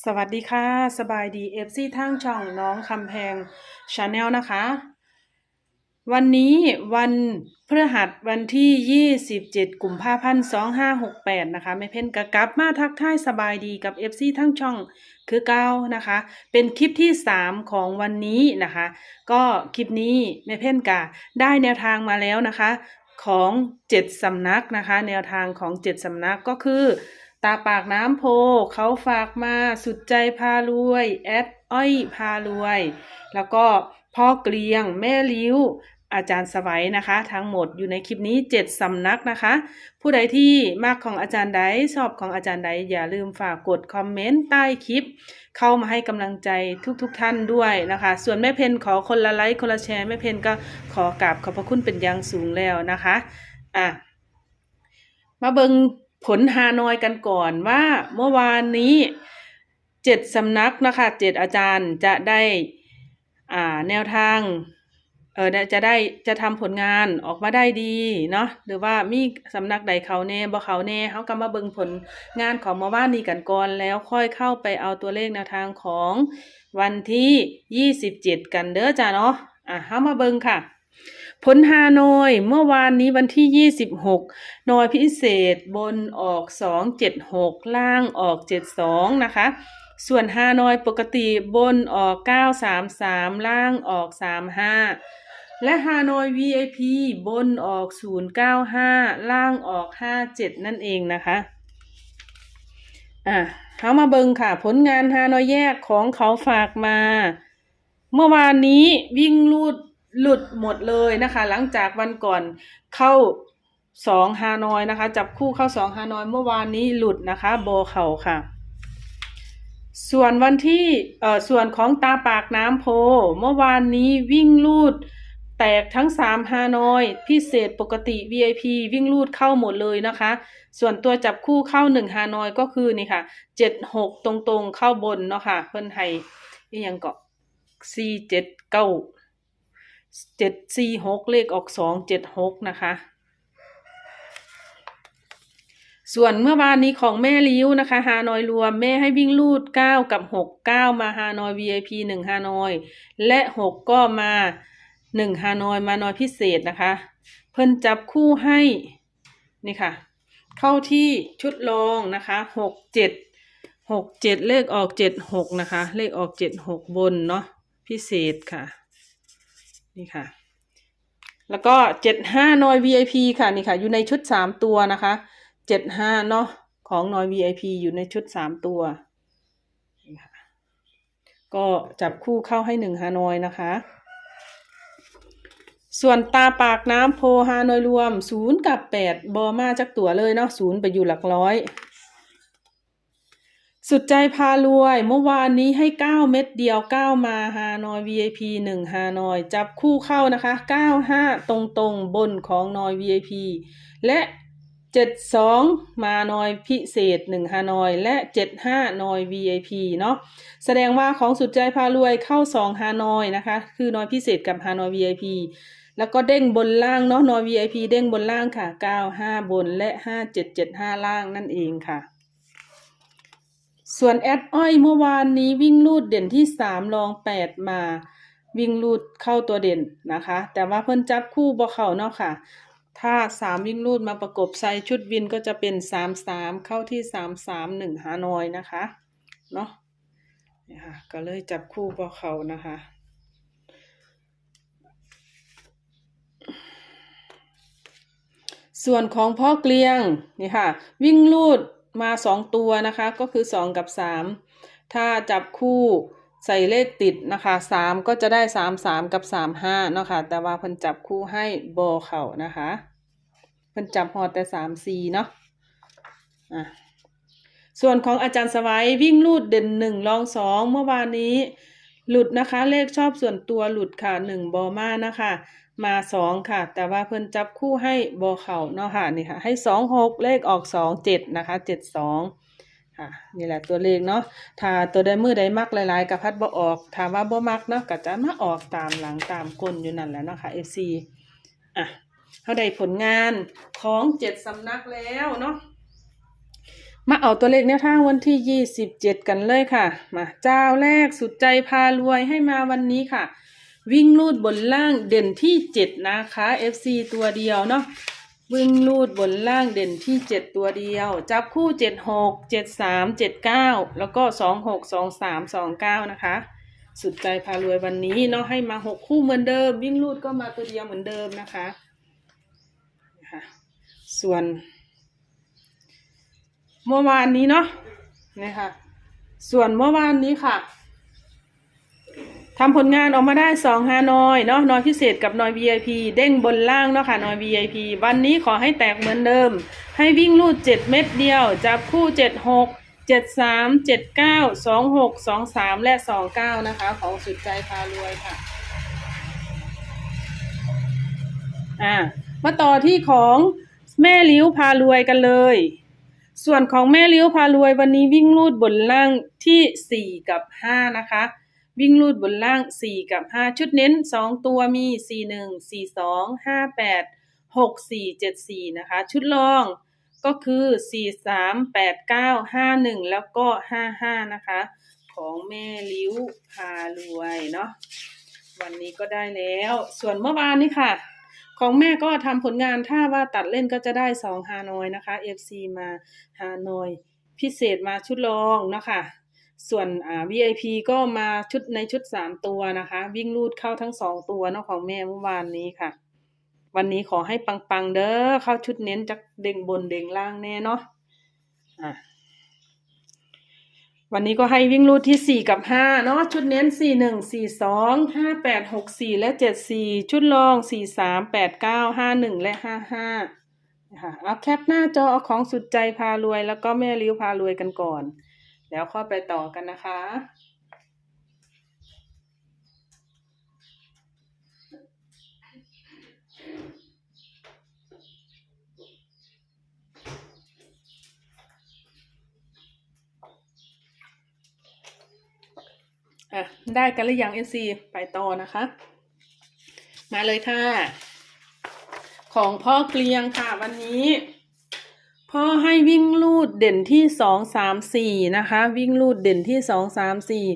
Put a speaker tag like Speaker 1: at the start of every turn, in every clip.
Speaker 1: สวัสดีค่ะ สบายดีเอฟซีทางช่องน้องคำแพงชาแนลนะคะ วันนี้วันพฤหัสวันที่ 27 กุมภาพันธ์2568 นะคะแม่เพ่นกะกลับมาทักทายสบายดีกับ FC ทั้งช่องคือเก้านะคะ เป็นคลิปที่ 3 ของวันนี้นะคะ ก็คลิปนี้แม่เพ่นกะได้แนวทางมาแล้วนะคะ ของ 7สำนักนะคะ แนวทางของ 7สำนักก็คือ ตาปากน้ำโพ เขาฝากมาสุดใจพารวยแอดอ้อยพารวย แล้วก็พ่อเกลียงแม่ลิ้ว อาจารย์สวัยนะคะ ทั้งหมดอยู่ในคลิปนี้ 7 สำนักนะคะ ผู้ใดที่มากของอาจารย์ใดชอบของอาจารย์ใดอย่าลืมฝากกดคอมเมนต์ใต้คลิป เข้ามาให้กำลังใจทุกๆทท่านด้วยนะคะ ส่วนแม่เพนขอคนละไลค์คนละแชร์แม่เพนก็ขอกราบขอบพระคุณเป็นอย่างสูงแล้วนะคะอะมาเบิง ผลฮานอยกันก่อนว่าเมื่อวานนี้เจ็ดสำนักนะคะเจ็ดอาจารย์จะได้อ่าแนวทางเออจะได้จะทำผลงานออกมาได้ดีเนาะหรือว่ามีสำนักใดเขาแน่บ่เขาแน่เขาก็มาเบิงผลงานของเมื่อวานนี้กันก่อนแล้วค่อยเข้าไปเอาตัวเลขแนวทางของวันที่ยี่สิบเจ็ดกันเด้อจ้าเนาะอะเข้ามาเบิงค่ะ ผลฮานอย เมื่อวานนี้วันที่ 26 นอยพิเศษบนออก 276 ล่างออก 72 นะคะ ส่วนฮานอยปกติบนออก 933 ล่างออก 35 และฮานอย VIP บนออก 095 ล่างออก 57 นั่นเองนะคะ อะเขามาเบิงค่ะ ผลงานฮานอยแยกของเขาฝากมา เมื่อวานนี้วิ่งลูด หลุดหมดเลยนะคะ หลังจากวันก่อนเข้าสองฮานอยนะคะ จับคู่เข้าสองฮานอยเมื่อวานนี้หลุดนะคะโบเข่าค่ะ ส่วนวันที่เอ่อส่วนของตาปากน้ำโพ เมื่อวานนี้วิ่งลูดแตกทั้งสามฮานอย พิเศษปกติ VIP วิ่งลูดเข้าหมดเลยนะคะ ส่วนตัวจับคู่เข้าหนึ่งฮานอยก็คือนี่ค่ะเจ็ดหกตรงๆเข้าบนเนาะค่ะเพิ่นให้อีหยังเกาะสี่เจ็ดเก้า เจ็ดสี่หกเลขออกสองเจ็ดหกนะคะ ส่วนเมื่อวานนี้ของแม่ลิ้วนะคะฮานอยรวมแม่ให้วิ่งลูดเก้ากับหกเก้ามาฮานอย VIP หนึ่งฮานอย และหกก็มาหนึ่งฮานอยมานอยพิเศษนะคะ เพิ่นจับคู่ให้นี่ค่ะ เข้าที่ชุดรองนะคะหกเจ็ดหกเจ็ดเลขออกเจ็ดหกนะคะ เลขออกเจ็ดหกบนเนาะพิเศษค่ะ นี่ค่ะ แล้วก็เจ็ดห้านอย VIP ค่ะนี่ค่ะ อยู่ในชุดสามตัวนะคะเจ็ดห้าเนาะของนอย VIP อยู่ในชุดสามตัวนี่ค่ะก็จับคู่เข้าให้หนึ่งฮานอยนะคะ ส่วนตาปากน้ำโพฮานอยรวมศูนย์กับแปดบอมาจากตัวเลยเนาะศูนย์ไปอยู่หลักร้อย สุดใจพารวย เมื่อวานนี้ให้ 9 เม็ดเดียว 9 มาฮานอย VIP 1ฮานอย จับคู่เข้านะคะ 95 ตรงตรงๆบนของนอย VIP และ 72 มานอยพิเศษ 1ฮานอย และ 75 นอย VIP เนาะแสดงว่าของสุดใจพารวยเข้า 2ฮานอยนะคะ คือนอยพิเศษกับฮานอย VIP แล้วก็เด้งบนล่างเนาะนอย VIP เด้งบนล่างค่ะ 95 บนและ 5775 ล่างนั่นเองค่ะ ส่วนแอดอ้อยเมื่อวานนี้วิ่งลูดเด่นที่สามรองแปดมา วิ่งลูดเข้าตัวเด่นนะคะ แต่ว่าเพิ่นจับคู่บ่เข้าเนาะค่ะ ถ้าสามวิ่งลูดมาประกบใส่ชุดวินก็จะเป็นสามสามเข้าที่สามสามหนึ่งหานอยนะคะเนาะนี่ค่ะก็เลยจับคู่บ่เขานะคะส่วนของพ่อเกลียงนี่ค่ะ วิ่งลูด มาสองตัวนะคะ ก็คือสองกับสามถ้าจับคู่ใส่เลขติดนะคะสามก็จะได้สามสามกับสามห้าเนาะค่ะแต่ว่าเพิ่นจับคู่ให้โบเข่านะคะเพิ่นจับหอแต่สามสี่เนาะอะส่วนของอาจารย์สวัยวิ่งลูดเด่นหนึ่งรองสองเมื่อวานนี้หลุดนะคะเลขชอบส่วนตัวหลุดค่ะหนึ่งบอมานะคะ มาสองค่ะ แต่ว่าเพิ่นจับคู่ให้บอเข่าเนาะค่ะนี่ค่ะ ให้สองหกเลขออกสองเจ็ดนะคะเจ็ดสองค่ะนี่แหละตัวเลขเนาะถ้าตัวใดมือใดมักหลายๆกับพัดบ่ออกถามว่าบ่มักเนาะก็จะมาออกตามหลังตามก้นอยู่นั่นแหละเนาะค่ะ FC อะเขาได้ผลงานของเจ็ดสำนักแล้วเนาะมาเอาตัวเลขแนวทางวันที่27กันเลยค่ะ มาเจ้าแรกสุดใจพารวยให้มาวันนี้ค่ะ วิ่งลูดบนล่างเด่นที่7นะคะ FC ตัวเดียวเนาะวิ่งลูดบนล่างเด่นที่7ตัวเดียว จับคู่76 73 79แล้วก็26 23 29นะคะ สุดใจพารวยวันนี้เนาะให้มา6คู่เหมือนเดิม วิ่งลูดก็มาตัวเดียวเหมือนเดิมนะคะนะคะส่วนเมื่อวานนี้เนาะนี่ค่ะส่วนเมื่อวานนี้ค่ะ ทำผลงานออกมาได้สองฮานอยเนาะนอยพิเศษกับนอย VIP เด้งบนล่างเนาะค่ะนอย VIP วันนี้ขอให้แตกเหมือนเดิม ให้วิ่งลูดเจ็ดเม็ดเดียว จับคู่เจ็ดหกเจ็ดสามเจ็ดเก้าสองหกสองสามและสองเก้านะคะ ของสุดใจพารวยค่ะอ่ามาต่อที่ของแม่ลิ้วพารวยกันเลย ส่วนของแม่เลี้ยวพารวยวันนี้วิ่งลูดบนล่างที่สี่กับห้านะคะ วิ่งลูดบนล่างสี่กับห้าชุดเน้นสองตัวมีสี่หนึ่งสี่สองห้าแปดหกสี่เจ็ดสี่นะคะ ชุดรองก็คือสี่สามแปดเก้าห้าหนึ่งแล้วก็ห้าห้านะคะ ของแม่ลิ้วพารวยเนาะวันนี้ก็ได้แล้ว ส่วนเมื่อวานนี้ค่ะ ของแม่ก็ทำผลงานถ้าว่าตัดเล่นก็จะได้สองฮานอยนะคะ FC มาฮานอย พิเศษมาชุดรองเนาะคะ ส่วนอ่า VIP ก็มาชุดในชุดสามตัวนะคะ วิ่งรูดเข้าทั้งสองตัวเนาะของแม่เมื่อวานนี้ค่ะ วันนี้ขอให้ปังๆเด้อเข้าชุดเน้นจากเด้งบนเด้งล่างแน่เนาะอะวันนี้ก็ให้วิ่งรูดที่สี่กับห้าเนาะชุดเน้นสี่หนึ่งสี่สองห้าแปดหกสี่และเจ็ดสี่ชุดรองสี่สามแปดเก้าห้าหนึ่งและห้าห้านะคะเอาแคปหน้าจอเอาของสุดใจพารวย แล้วก็แม่ริ้วพารวยกันก่อน แล้วค่อยไปต่อกันนะคะ อะ ได้กันหรือยังเอซีไปต่อนะคะ มาเลยค่ะ ของพ่อเกลียงค่ะวันนี้ พ่อให้วิ่งลูดเด่นที่สองสามสี่นะคะ วิ่งลูดเด่นที่สองสามสี่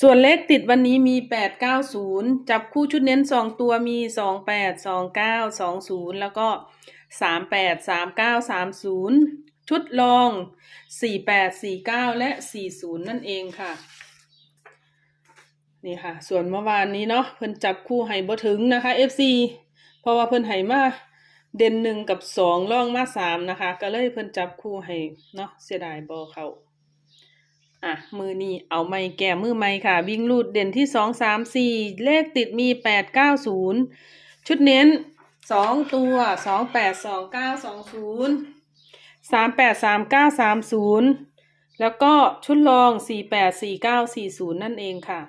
Speaker 1: ส่วนเลขติดวันนี้มีแปดเก้าศูนย์จับคู่ชุดเน้นสองตัวมีสองแปดสองเก้าสองศูนย์แล้วก็สามแปดสามเก้าสามศูนย์ชุดรองสี่แปดสี่เก้าและสี่ศูนย์นั่นเองค่ะ นี่ค่ะ ส่วนเมื่อวานนี้เนาะเพิ่นจับคู่ให้บ่ถึงนะคะ FC เพราะว่าเพิ่นให้มา เด่นหนึ่งกับสองร่องมาสามนะคะ ก็เลยเพิ่นจับคู่ให้เนาะเสียดายบ่เขาอะ มือนี้เอาไม้แก่มือไม้ค่ะ วิ่งรูดเด่นที่สองสามสี่เลขติดมีแปดเก้าศูนย์ชุดเน้นสองตัวสองแปดสองเก้าสองศูนย์สามแปดสามเก้าสามศูนย์แล้วก็ชุดรองสี่แปดสี่เก้าสี่ศูนย์นั่นเองค่ะ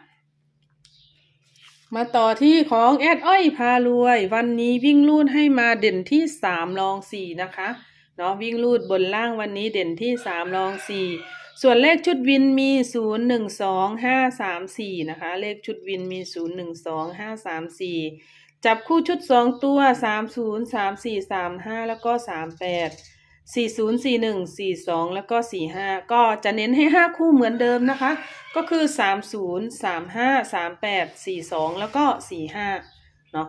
Speaker 1: มาต่อที่ของแอดอ้อยพารวย วันนี้วิ่งลูดให้มาเด่นที่สามรองสี่นะคะเนาะวิ่งลูดบนล่างวันนี้เด่นที่สามรองสี่ส่วนเลขชุดวินมีศูนย์หนึ่งสองห้าสามสี่นะคะ เลขชุดวินมีศูนย์หนึ่งสองห้าสามสี่จับคู่ชุดสองตัวสามศูนย์สามสี่สามห้าแล้วก็สามแปด สี่ศูนย์สี่หนึ่งสี่สองแล้วก็สี่ห้าก็จะเน้นให้ห้าคู่เหมือนเดิมนะคะ ก็คือสามศูนย์สามห้าสามแปดสี่สองแล้วก็สี่ห้าเนาะ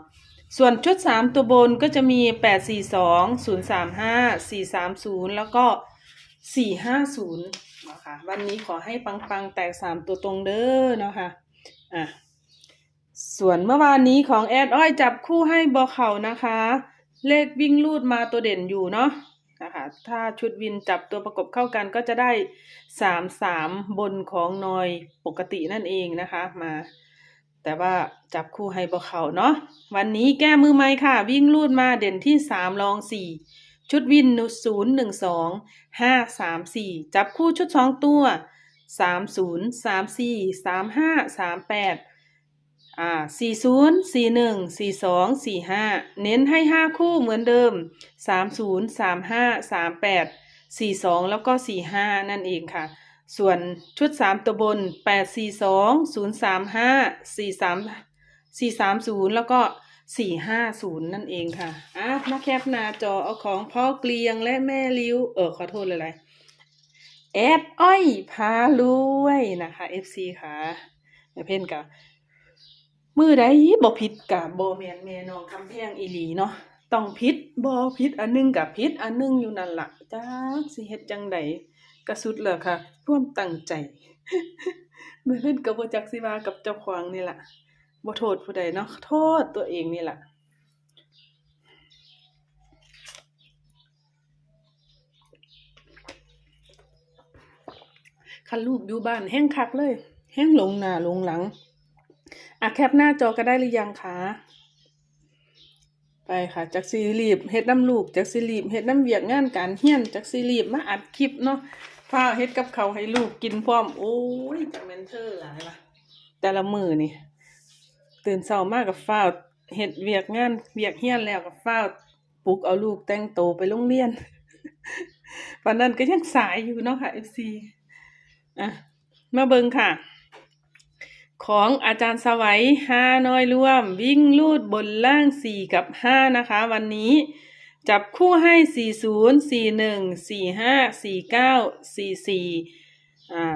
Speaker 1: ส่วนชุดสามตัวบนก็จะมีแปดสี่สองศูนย์สามห้าสี่สามศูนย์แล้วก็สี่ห้าศูนย์นะคะวันนี้ขอให้ปังๆ แตกสามตัวตรงเด้อเนาะค่ะอะ ส่วนเมื่อวานนี้ของแอดอ้อยจับคู่ให้บอเข่านะคะ เลขวิ่งลูดมาตัวเด่นอยู่เนาะ นะคะ ถ้าชุดวินจับตัวประกบเข้ากันก็จะได้สามสามบนของนอยปกตินั่นเองนะคะมา แต่ว่าจับคู่ให้บอเขาเนาะวันนี้แก้มือไม้ค่ะ วิ่งลูดมาเด่นที่สามรองสี่ชุดวินศูนย์หนึ่งสองห้าสามสี่จับคู่ชุดสองตัวสามศูนย์สามสี่สามห้าสามแปด อ่าสี่ศูนย์สี่หนึ่งสี่สองสี่ห้าเน้นให้ห้าคู่เหมือนเดิมสามศูนย์สามห้าสามแปดสี่สองแล้วก็สี่ห้านั่นเองค่ะ ส่วนชุดสามตัวบนแปดสี่สองศูนย์สามห้าสี่สามสี่สามศูนย์แล้วก็สี่ห้าศูนย์นั่นเองค่ะอะมาแคปหน้าจอเอาของพ่อเกลียงและแม่ลิ้ว เออขอโทษเลยไรแอดอ้อยพารวยนะคะ FC ค่ะแม่เพ่นกับ มือใดบ่ผิดกับบ่แมนแม่น้องคำแพงอีหลีเนาะต้องผิดบ่ผิดอันหนึงกับผิดอันหนึงอยู่นั่นล่ะจักสิเฮ็ดจังไดก็สุดแล้วค่ะร่วมตั้งใจแม่เพิ่นก็บ่จักสิว่ากับเจ้าของนี่ล่ะบ่โทษผู้ใดเนาะโทษตัวเองนี่ล่ะคันลูกอยู่บ้านแห้งคักเลย แห้งลงหน้าลงหลัง อะแคปหน้าจอก็ได้หรือยังคะไปค่ะจากซีรีบเฮ็ดน้ำลูกจากซีรีบเฮ็ดน้ำเวียกงานการเฮียนจากซีรีบมาอัดคลิปเนาะฟ้าเฮ็ดกับเขาให้ลูกกินพร้อม โอ้ยจักแม่นเธอหลายล่ะแต่ละมือนี่ ตื่นเช้ามากกับฟ้าเฮ็ดเวียกงานเวียกเฮียนแล้วกับฟ้าปลุกเอาลูกแต่งโตไปโรงเรียนวันนั้นก็ยังสายอยู่เนาะค่ะ FC อะมาเบิงค่ะ ของอาจารย์สวัยห้าน้อยร่วม วิ่งลูดบนล่างสี่กับห้านะคะ วันนี้จับคู่ให้สี่ศูนย์สี่หนึ่งสี่ห้าสี่เก้าสี่สี่อ่า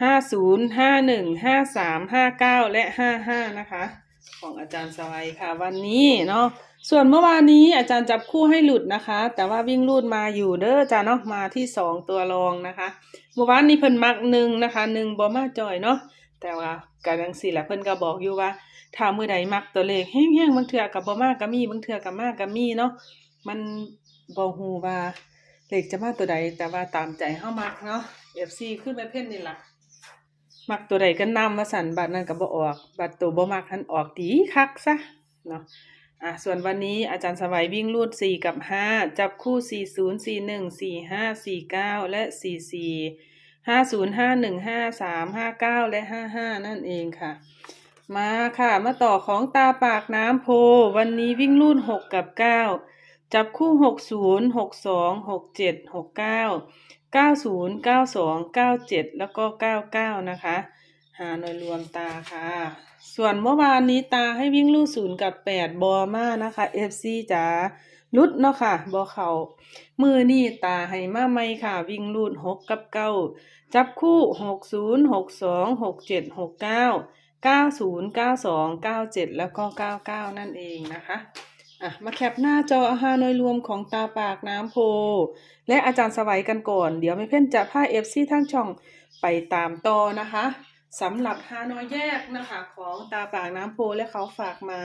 Speaker 1: ห้าศูนย์ห้าหนึ่งห้าสามห้าเก้าและห้าห้านะคะ ของอาจารย์สวัยค่ะ วันนี้เนาะส่วนเมื่อวานนี้อาจารย์จับคู่ให้หลุดนะคะ แต่ว่าวิ่งลูดมาอยู่เด้อจ้าเนาะมาที่สองตัวรองนะคะเมื่อวานนี้เพิ่นมักหนึ่งนะคะหนึ่งบ่มาจอยเนาะ แต่ว่าการจังซี่แหละเพิ่นก็บอกอยู่ว่าถ้ามือใดมักตัวเลขแห้งๆบางเทื่อก็บ่มากก็มีบางเทื่อก็มากก็มีเนาะมันบ่ฮู้ว่าเลขจะมาตัวใด แต่ว่าตามใจเฮามักเนาะ FC ขึ้นไปเพ่นนี่ล่ะมักตัวใดก็นำว่าสั่นบัดนั้นก็บ่ออก บัดตัวบ่มักหันออกดีคักซะเนาะอะส่วนวันนี้อาจารย์สวัยวิ่งรูด4กับ 5 จับคู่ 40 41 45 49 และ 44 ห้าศูนย์ห้าหนึ่งห้าสามห้าเก้าและห้าห้านั่นเองค่ะ มาค่ะ มาต่อของตาปากน้ำโพ วันนี้วิ่งรุ่นหกกับเก้าจับคู่หกศูนย์หกสองหกเจ็ดหกเก้าเก้าศูนย์เก้าสองเก้าเจ็ดแล้วก็เก้าเก้านะคะ หาหน่วยรวมตาค่ะ ส่วนเมื่อวานนี้ตาให้วิ่งลู่ศูนย์กับแปดบอมานะคะเอฟซีจ๋า ลุดเนาะค่ะบอเขามือนี่ตาให้มาไม่ค่ะ วิ่งลูดหกกับเก้าจับคู่หกศูนย์หกสองหกเจ็ดหกเก้าเก้าศูนย์เก้าสองเก้าเจ็ดแล้วก็เก้าเก้านั่นเองนะคะอะมาแคปหน้าจออาหารโดยรวมของตาปากน้ำโพ และอาจารย์สวัยกันก่อน เดี๋ยวไม่เพ่นจะพาเอฟซีทั้งช่องไปตามต่อนะคะสำหรับฮานอยแยกนะคะ ของตาปากน้ำโพและเขาฝากมา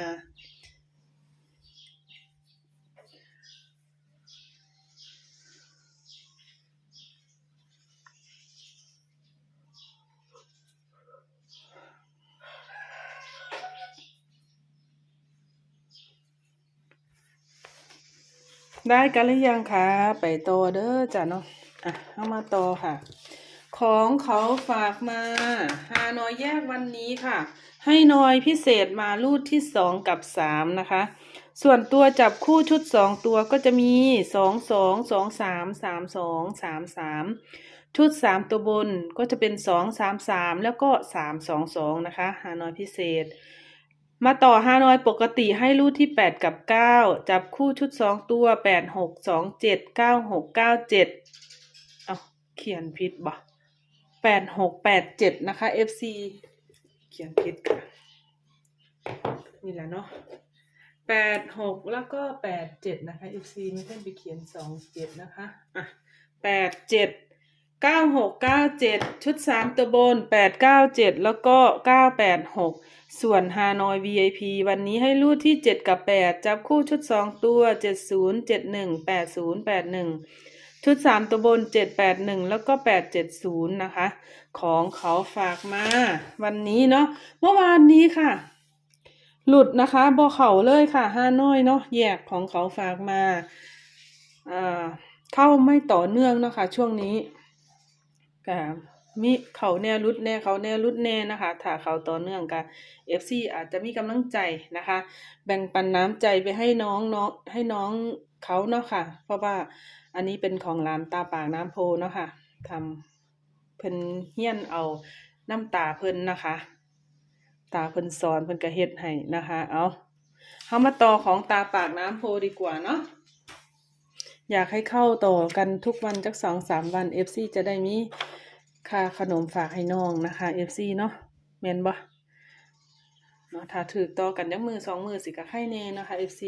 Speaker 1: ได้กันหรือยังคะไปต่อเด้อจ้ะเนาะอะเอามาต่อค่ะ ของเขาฝากมาฮานอยแยกวันนี้ค่ะ ให้นอยพิเศษมารูดที่สองกับสามนะคะ ส่วนตัวจับคู่ชุดสองตัวก็จะมีสองสองสองสามสามสองสามสามชุดสามตัวบนก็จะเป็นสองสามสามแล้วก็สามสองสองนะคะฮานอยพิเศษ มาต่อฮานอยปกติให้รูดที่ 8 กับ 9 จับคู่ชุด 2 ตัว 8 6 2 7 9 6 9 7เอาเขียนผิดบ่8 6 8 7 นะคะ FC เขียนผิดค่ะ นี่แหละเนาะ8 6 แล้วก็ 8 7 นะคะ FC ไม่ใช่ไปเขียน 2 7 นะคะอะ8 7 เก้าหกเก้าเจ็ดชุดสามตัวบนแปดเก้าเจ็ดแล้วก็เก้าแปดหกส่วนฮานอย VIP วันนี้ให้รูดที่เจ็ดกับแปดจับคู่ชุดสองตัวเจ็ดศูนย์เจ็ดหนึ่งแปดศูนย์แปดหนึ่งชุดสามตัวบนเจ็ดแปดหนึ่งแล้วก็แปดเจ็ดศูนย์นะคะ ของเขาฝากมา วันนี้เนาะเมื่อวานนี้ค่ะ หลุดนะคะบอเขาเลยค่ะฮานอยเนาะแยกของเขาฝากมาเข้าไม่ต่อเนื่องนะคะช่วงนี้ มีเขาแน่รุดแน่เขาแน่รุดแน่นะคะ ถ้าเขาต่อเนื่องกัน FC อาจจะมีกำลังใจนะคะ แบ่งปันน้ำใจไปให้น้องน้องให้น้องเขาเนาะค่ะ เพราะว่าอันนี้เป็นของร้านตาปากน้ำโพเนาะค่ะทำเพิ่นเฮี้ยนเอาน้ำตาเพิ่นนะคะ ตาเพิ่นสอนเพิ่นก็เฮ็ดให้นะคะ เอาเฮามาต่อของตาปากน้ำโพดีกว่าเนาะ อยากให้เข้าต่อกันทุกวันจักสองสามวัน FC จะได้มีค่าขนมฝากให้น้องนะคะ FC เนาะแมนบ่เนาะถ้าถูกต่อกันจักมือสองมือสิก็ไข่แน่เนาะค่ะ FC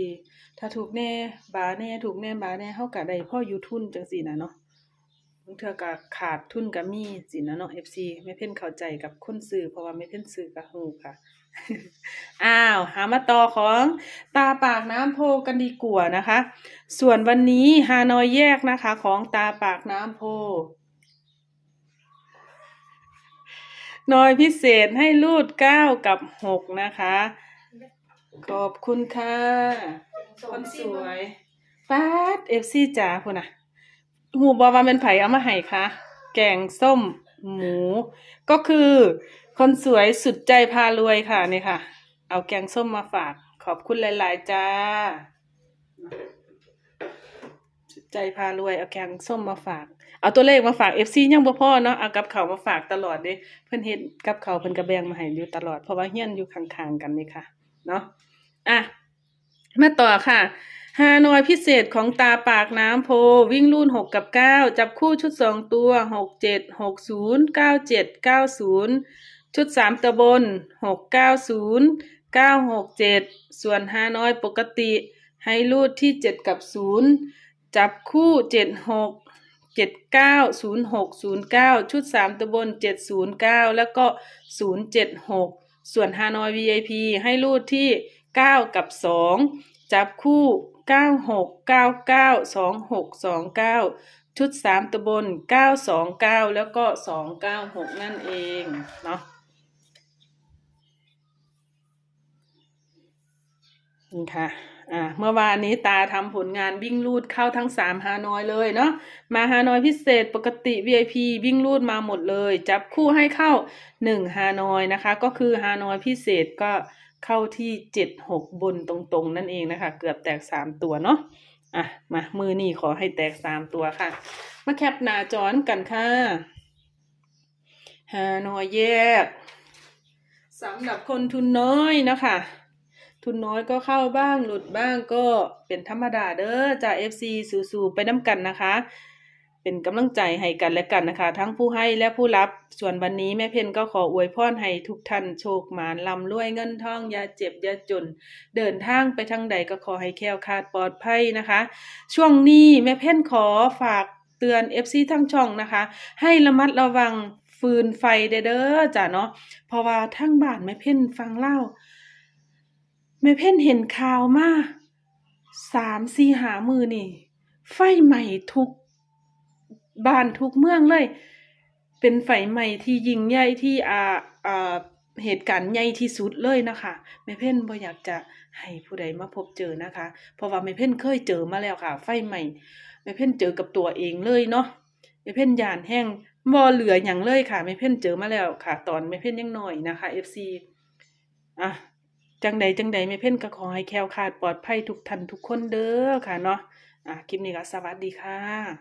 Speaker 1: ถ้าถูกแน่บาแน่ถูกแน่บาแน่เฮาก็ได้พ่อยูทุนจังซี่นะเนาะบางเทือก็ขาดทุนก็มีสินะเนาะ FC แม่เพิ่นเข้าใจกับคนซื้อเพราะว่าแม่เพิ่นซื้อก็ฮู้ค่ะ อ้าวหามาต่อของตาปากน้ำโพกันดีกว่านะคะ ส่วนวันนี้ฮานอยแยกนะคะของตาปากน้ำโพนอยพิเศษให้รูดเก้ากับหกนะคะ ขอบคุณค่ะคนสวยป้าดเอฟซีจ๋าคุณน่ะหูบอว่าเป็นไผ่เอามาให้คะแกงส้มหมู ก็คือ คนสวยสุดใจพารวยค่ะนี่ค่ะ เอาแกงส้มมาฝาก ขอบคุณหลาย ๆ จ้า สุดใจพารวยเอาแกงส้มมาฝาก เอาตัวเลขมาฝากเอฟซียังบ่พอเนาะเอากับเขามาฝากตลอดเด้เพิ่อนเฮ็ดกับเขาเพิ่อนกระแบงมาให้อยู่ตลอดเพราะว่าเฮียนอยู่ข้างๆกันนี่ค่ะ เนาะอะมาต่อค่ะฮานอยพิเศษของตาปากน้ำโพ วิ่งรุ่นหกกับเก้าจับคู่ชุดสองตัวหกเจ็ดหกศูนย์เก้าเจ็ดเก้าศูนย์ ชุดสามตัวบนหกเก้าศูนย์เก้าหกเจ็ดส่วนฮานอยปกติ ให้รูดที่เจ็ดกับศูนย์จับคู่เจ็ดหกเจ็ดเก้าศูนย์หกศูนย์เก้าชุดสามตัวบนเจ็ดศูนย์เก้าแล้วก็ศูนย์เจ็ดหกส่วนฮานอย VIP ให้รูดที่เก้ากับสองจับคู่เก้าหกเก้าเก้าสองหกสองเก้าชุดสามตัวบนเก้าสองเก้าแล้วก็สองเก้าหกนั่นเองเนาะ นี่ค่ะอ่าเมื่อวานนี้ตาทำผลงานวิ่งรูดเข้าทั้งสามฮานอยเลยเนาะมาฮานอยพิเศษปกติ VIP วิ่งรูดมาหมดเลย จับคู่ให้เข้าหนึ่งฮานอยนะคะ ก็คือฮานอยพิเศษก็เข้าที่เจ็ดหกบนตรงๆ นั่นเองนะคะ เกือบแตกสามตัวเนาะอะมามือนี่ขอให้แตกสามตัวค่ะ มาแคปหน้าจอนกันค่ะฮานอยแยกสำหรับคนทุนน้อยนะคะ ทุนน้อยก็เข้าบ้างหลุดบ้างก็เป็นธรรมดาเด้อจาก FC สู่ๆไปน้ำกันนะคะ เป็นกำลังใจให้กันและกันนะคะ ทั้งผู้ให้และผู้รับส่วนวันนี้แม่เพนก็ขออวยพรให้ทุกท่านโชคหมานลำรวยเงินทองอย่าเจ็บอย่าจน เดินทางไปทางใดก็ขอให้แคล้วคลาดปลอดภัยนะคะ ช่วงนี้แม่เพนขอฝากเตือน FC ทั้งช่องนะคะ ให้ระมัดระวังฟืนไฟเด้อเด้อจ้ะเนาะเพราะว่าทั้งบ้านแม่เพนฟังเล่า แม่เพ่นเห็นข่าวมาสามสี่หามือนี่ ไฟใหม่ทุกบ้านทุกเมืองเลย เป็นไฟใหม่ที่ยิ่งใหญ่ที่อ่าอ่าเหตุการณ์ใหญ่ที่สุดเลยนะคะแม่เพ่นบ่อยากจะให้ผู้ใดมาพบเจอนะคะ เพราะว่าแม่เพ่นเคยเจอมาแล้วค่ะ ไฟใหม่แม่เพ่นเจอกับตัวเองเลยเนาะแม่เพ่นยานแห้งบ่เหลืออย่างเลยค่ะแม่เพ่นเจอมาแล้วค่ะ ตอนแม่เพ่นยังหน้อยนะคะ FC อะ จังใดจังใดไม่เพ่นก็ขอให้แคล้วคลาดปลอดภัยทุกท่านทุกคนเด้อค่ะเนาะอะคลิปนี้ก็สวัสดีค่ะ